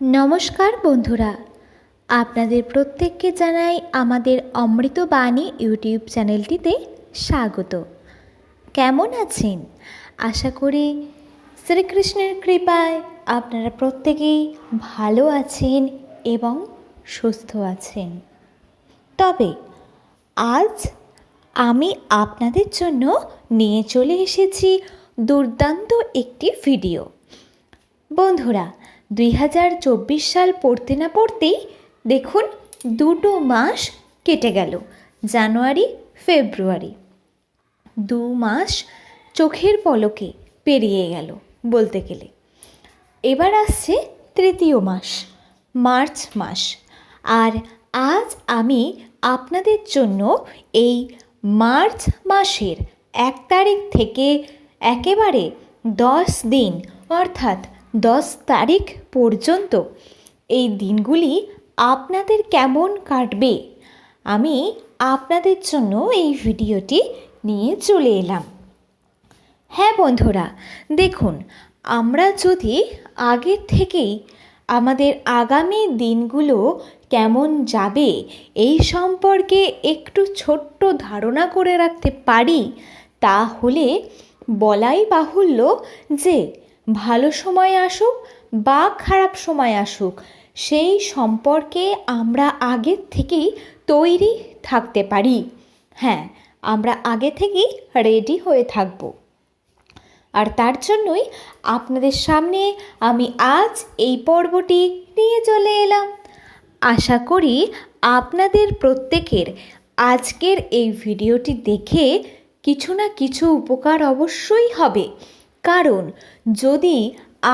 নমস্কার বন্ধুরা। আপনাদের প্রত্যেককে জানাই আমাদের অমৃতবাণী ইউটিউব চ্যানেলটিতে স্বাগত। কেমন আছেন? আশা করি শ্রীকৃষ্ণের কৃপায় আপনারা প্রত্যেকেই ভালো আছেন এবং সুস্থ আছেন। তবে আজ আমি আপনাদের জন্য নিয়ে চলে এসেছি দুর্দান্ত একটি ভিডিও। বন্ধুরা দুই হাজার চব্বিশ সাল পড়তে না পড়তেই দেখুন দুটো মাস কেটে গেল, জানুয়ারি, ফেব্রুয়ারি। দু মাস চোখের পলকে পেরিয়ে গেল বলতে গেলে। এবার আসছে তৃতীয় মাস, মার্চ মাস। আর আজ আমি আপনাদের জন্য এই মার্চ মাসের এক তারিখ থেকে একেবারে দশ দিন, অর্থাৎ দশ তারিখ পর্যন্ত। এই দিনগুলি আপনাদের কেমন কাটবে? আমি আপনাদের জন্য এই ভিডিওটি নিয়ে চলে এলাম। হ্যাঁ বন্ধুরা, দেখুন, আমরা যদি আগের থেকেই আমাদের আগামী দিনগুলো কেমন যাবে এই সম্পর্কে একটু ছোট্ট ধারণা করে রাখতে পারি, তাহলে বলাই বাহুল্য যে ভালো সময় আসুক বা খারাপ সময় আসুক, সেই সম্পর্কে আমরা আগের থেকেই তৈরি থাকতে পারি। হ্যাঁ আমরা আগে থেকেই রেডি হয়ে থাকব। আর তার জন্যই আপনাদের সামনে আমি আজ এই পর্বটি নিয়ে চলে এলাম। আশা করি আপনাদের প্রত্যেকের আজকের এই ভিডিওটি দেখে কিছু না কিছু উপকার অবশ্যই হবে। কারণ যদি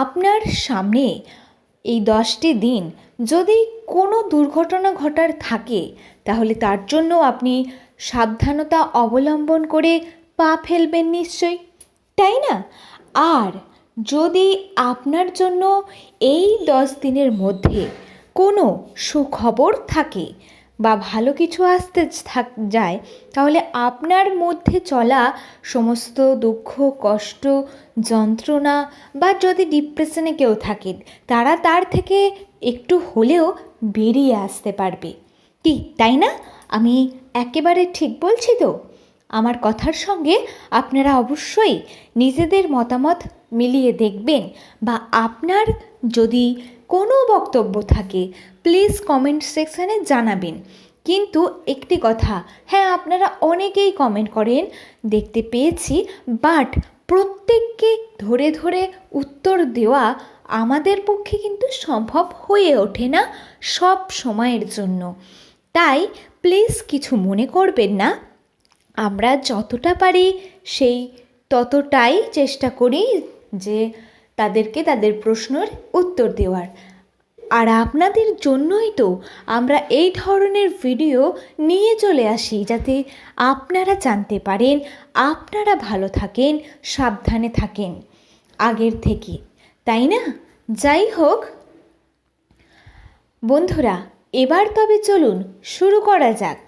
আপনার সামনে এই দশটি দিন যদি কোনো দুর্ঘটনা ঘটার থাকে, তাহলে তার জন্য আপনি সাবধানতা অবলম্বন করে পা ফেলবেন নিশ্চয়ই, তাই না? আর যদি আপনার জন্য এই দশ দিনের মধ্যে কোনো সুখবর থাকে বা ভালো কিছু আসতে থাক, যায়, তাহলে আপনার মধ্যে চলা সমস্ত দুঃখ, কষ্ট, যন্ত্রণা বা যদি ডিপ্রেশনে কেউ থাকেন তারা তার থেকে একটু হলেও বেরিয়ে আসতে পারবে। কি, তাই না? আমি একেবারে ঠিক বলছি তো? আমার কথার সঙ্গে আপনারা অবশ্যই নিজেদের মতামত মিলিয়ে দেখবেন বা আপনার যদি কোনো বক্তব্য থাকে প্লিজ কমেন্ট সেকশানে জানাবেন। কিন্তু একটি কথা হ্যাঁ আপনারা অনেকেই কমেন্ট করেন, দেখতে পেয়েছি বাট প্রত্যেককে ধরে ধরে উত্তর দেওয়া আমাদের পক্ষে কিন্তু সম্ভব হয়ে ওঠে না সব সময়ের জন্য। তাই প্লিজ কিছু মনে করবেন না। আমরা যতটা পারি সেই ততটাই চেষ্টা করি যে তাদেরকে তাদের প্রশ্নের উত্তর দেওয়ার। আর আপনাদের জন্যই তো আমরা এই ধরনের ভিডিও নিয়ে চলে আসি যাতে আপনারা জানতে পারেন, আপনারা ভালো থাকেন, সাবধানে থাকেন আগের থেকে। তাই না? যাই হোক। বন্ধুরা, এবার তবে চলুন শুরু করা যাক।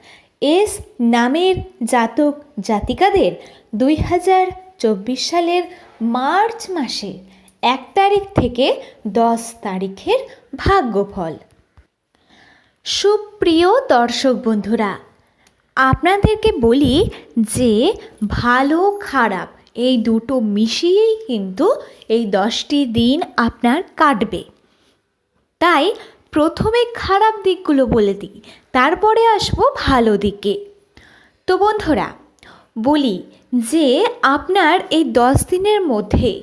এস নামের জাতক জাতিকাদের দুই হাজার চব্বিশ সালের মার্চ মাসে এক তারিখ থেকে দশ তারিখের ভাগ্যফল। সুপ্রিয় দর্শক বন্ধুরা, আপনাদেরকে বলি যে, ভালো খারাপ, এই দুটো মিশিয়েই কিন্তু এই দশটি দিন আপনার কাটবে। তাই প্রথমে খারাপ দিকগুলো বলে দিই, তারপরে আসব ভালো দিকে। তো বন্ধুরা, বলি যে, আপনার এই দশ দিনের মধ্যে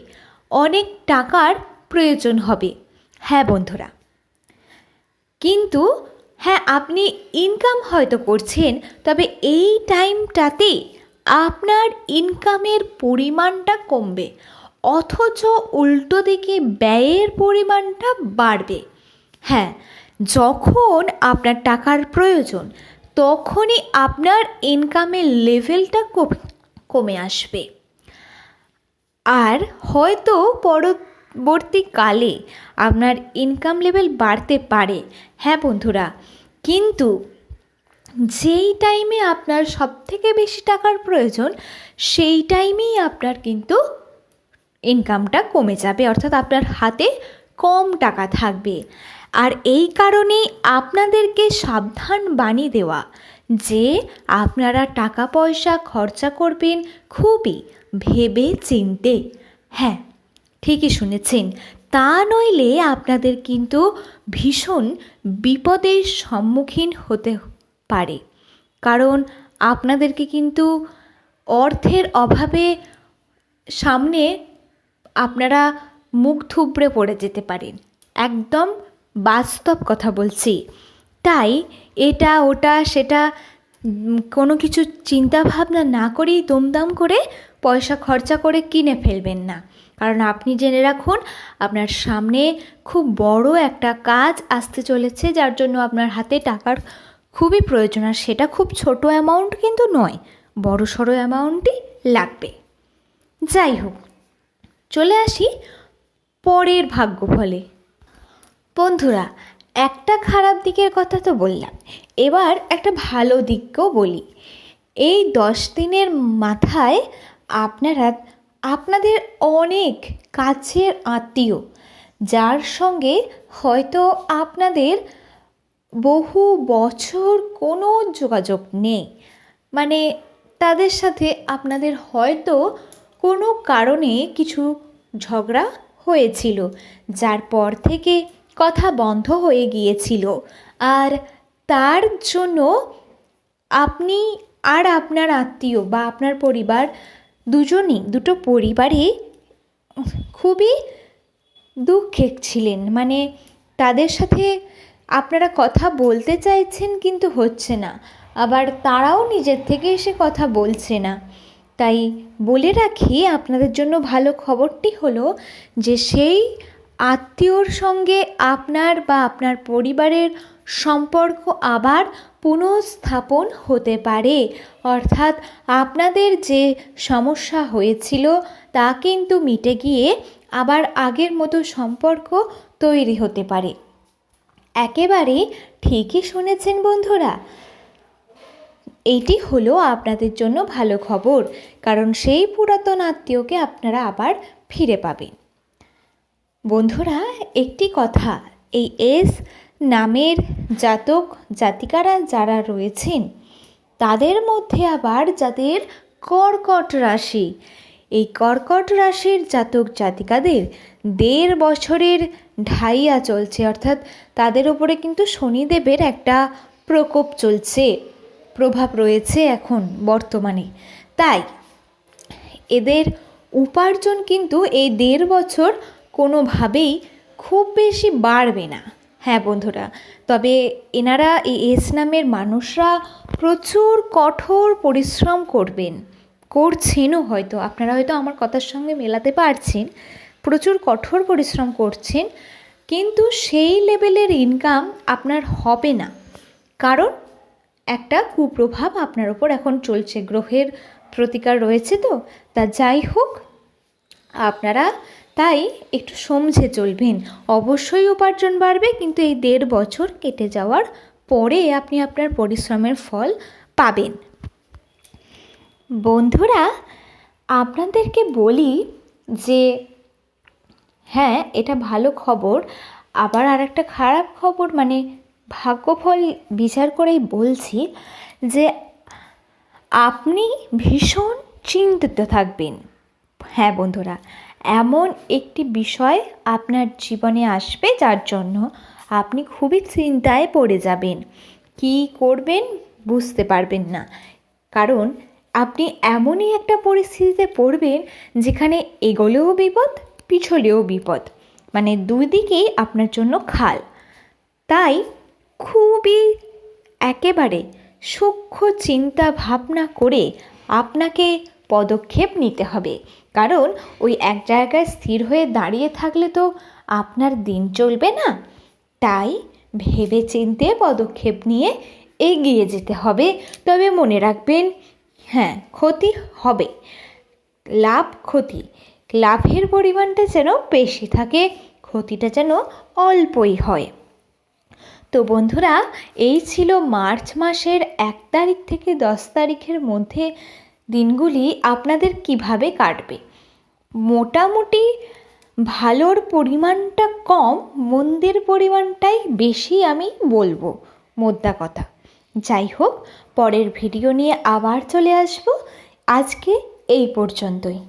অনেক টাকার প্রয়োজন হবে। হ্যাঁ বন্ধুরা কিন্তু হ্যাঁ আপনি ইনকাম হয়তো করছেন, তবে এই টাইমটাতে আপনার ইনকামের পরিমাণটা কমবে, অথচ উল্টো দিকে ব্যয়ের পরিমাণটা বাড়বে। হ্যাঁ যখন আপনার টাকার প্রয়োজন, তখনই আপনার ইনকামের লেভেলটা কমে আসবে। আর হয়তো পরবর্তীকালে আপনার ইনকাম লেভেল বাড়তে পারে। হ্যাঁ বন্ধুরা, কিন্তু যেই টাইমে আপনার সব থেকে বেশি টাকার প্রয়োজন, সেই টাইমেই আপনার কিন্তু ইনকামটা কমে যাবে, অর্থাৎ আপনার হাতে কম টাকা থাকবে। আর এই কারণেই আপনাদেরকে সাবধান বাণী দেওয়া যে আপনারা টাকা পয়সা খরচা করবেন খুবই ভেবে চিনতে হ্যাঁ ঠিকই শুনেছেন। তা নইলে আপনাদের কিন্তু ভীষণ বিপদের সম্মুখীন হতে পারে। কারণ আপনাদেরকে কিন্তু অর্থের অভাবে সামনে আপনারা মুখ থুবড়ে পড়ে যেতে পারেন। একদম বাস্তব কথা বলছি। তাই এটা, ওটা, সেটা কোনো কিছু চিন্তা ভাবনা না করেই দমদম করে পয়সা খরচা করে কিনে ফেলবেন না। কারণ আপনি জেনে রাখুন, আপনার সামনে খুব বড় একটা কাজ আসতে চলেছে, যার জন্য আপনার হাতে টাকার খুবই প্রয়োজন। আর সেটা খুব ছোট অ্যামাউন্ট কিন্তু নয়, বড় সড়ো অ্যামাউন্টই লাগবে। যাই হোক, চলে আসি পরের ভাগ্য ফলে। বন্ধুরা, একটা খারাপ দিকের কথা তো বললাম, এবার একটা ভালো দিককেও বলি। এই দশ দিনের মাথায় আপনারা আপনাদের অনেক কাছের আত্মীয়, যার সঙ্গে হয়তো আপনাদের বহু বছর কোনো যোগাযোগ নেই। মানে তাদের সাথে আপনাদের হয়তো কোনো কারণে কিছু ঝগড়া হয়েছিল, যার পর থেকে কথা বন্ধ হয়ে গিয়েছিল। আর তার জন্য আপনি আর আপনার আত্মীয় বা আপনার পরিবার দুজনই, দুটো পরিবারই খুবই দুঃখে ছিলেন। মানে তাদের সাথে আপনারা কথা বলতে চাইছেন কিন্তু হচ্ছে না। আবার তারাও নিজের থেকে এসে কথা বলছে না। তাই বলে রাখি, আপনাদের জন্য ভালো খবরটি হলো যে সেই আত্মীয়র সঙ্গে আপনার বা আপনার পরিবারের সম্পর্ক আবার পুনঃস্থাপন হতে পারে। অর্থাৎ আপনাদের যে সমস্যা হয়েছিল, তা কিন্তু মিটে গিয়ে আবার আগের মতো সম্পর্ক তৈরি হতে পারে। একেবারে ঠিকই শুনেছেন বন্ধুরা। এইটি হলো আপনাদের জন্য ভালো খবর, কারণ সেই পুরাতন আত্মীয়কে আপনারা আবার ফিরে পাবেন। বন্ধুরা, একটি কথা, এই এস নামের জাতক জাতিকারা যারা রয়েছেন, তাদের মধ্যে আবার যাদের কর্কট রাশি। এই কর্কট রাশির জাতক জাতিকাদের দেড় বছরের ঢাইয়া চলছে, অর্থাৎ তাদের উপরে কিন্তু শনিদেবের একটা প্রকোপ চলছে, প্রভাব রয়েছে এখন বর্তমানে। তাই এদের উপার্জন কিন্তু এই দেড় বছর কোনোভাবেই খুব বেশি বাড়বে না। হ্যাঁ বন্ধুরা, তবে এনারা এই এস নামের মানুষরা প্রচুর কঠোর পরিশ্রম করবেন, করছেনও হয়তো, আপনারা হয়তো আমার কথার সঙ্গে মেলাতে পারছেন, প্রচুর কঠোর পরিশ্রম করছেন, কিন্তু সেই লেভেলের ইনকাম আপনার হবে না, কারণ একটা কুপ্রভাব আপনার ওপর এখন চলছে, গ্রহের প্রতিকার রয়েছে তো, তা যাই হোক, আপনারা তাই একটু সমঝে চলবেন। অবশ্যই উপার্জন বাড়বে, কিন্তু এই দেড় বছর কেটে যাওয়ার পরে আপনি আপনার পরিশ্রমের ফল পাবেন। বন্ধুরা, আপনাদেরকে বলি যে হ্যাঁ এটা ভালো খবর। আবার আর একটা খারাপ খবর মানে ভাগ্যফল বিচার করেই বলছি যে, আপনি ভীষণ চিন্তিত থাকবেন। হ্যাঁ বন্ধুরা এমন একটি বিষয় আপনার জীবনে আসবে যার জন্য আপনি খুবই চিন্তায় পড়ে যাবেন। কি করবেন বুঝতে পারবেন না। কারণ আপনি এমনই একটা পরিস্থিতিতে পড়বেন যেখানে এগোলেও বিপদ, পিছলেও বিপদ। মানে দুই দিকেই আপনার জন্য খাল। তাই খুবই একেবারে সূক্ষ্ম চিন্তা ভাবনা করে আপনাকে পদক্ষেপ নিতে হবে। কারণ ওই এক জায়গায় স্থির হয়ে দাঁড়িয়ে থাকলে তো আপনার দিন চলবে না। তাই ভেবে চিনতে পদক্ষেপ নিয়ে এগিয়ে যেতে হবে। তবে মনে রাখবেন হ্যাঁ ক্ষতি হবে। লাভ ক্ষতি। লাভের পরিমাণটা যেন বেশি থাকে, ক্ষতিটা যেন অল্পই হয়। তো বন্ধুরা, এই ছিল মার্চ মাসের এক তারিখ থেকে দশ তারিখের মধ্যে দিনগুলি আপনাদের কীভাবে কাটবে? মোটামুটি ভালোর পরিমাণটা কম, মন্দের পরিমাণটাই বেশি আমি বলব, মোদ্দা কথা। যাই হোক, পরের ভিডিও নিয়ে আবার চলে আসব। আজকে এই পর্যন্তই।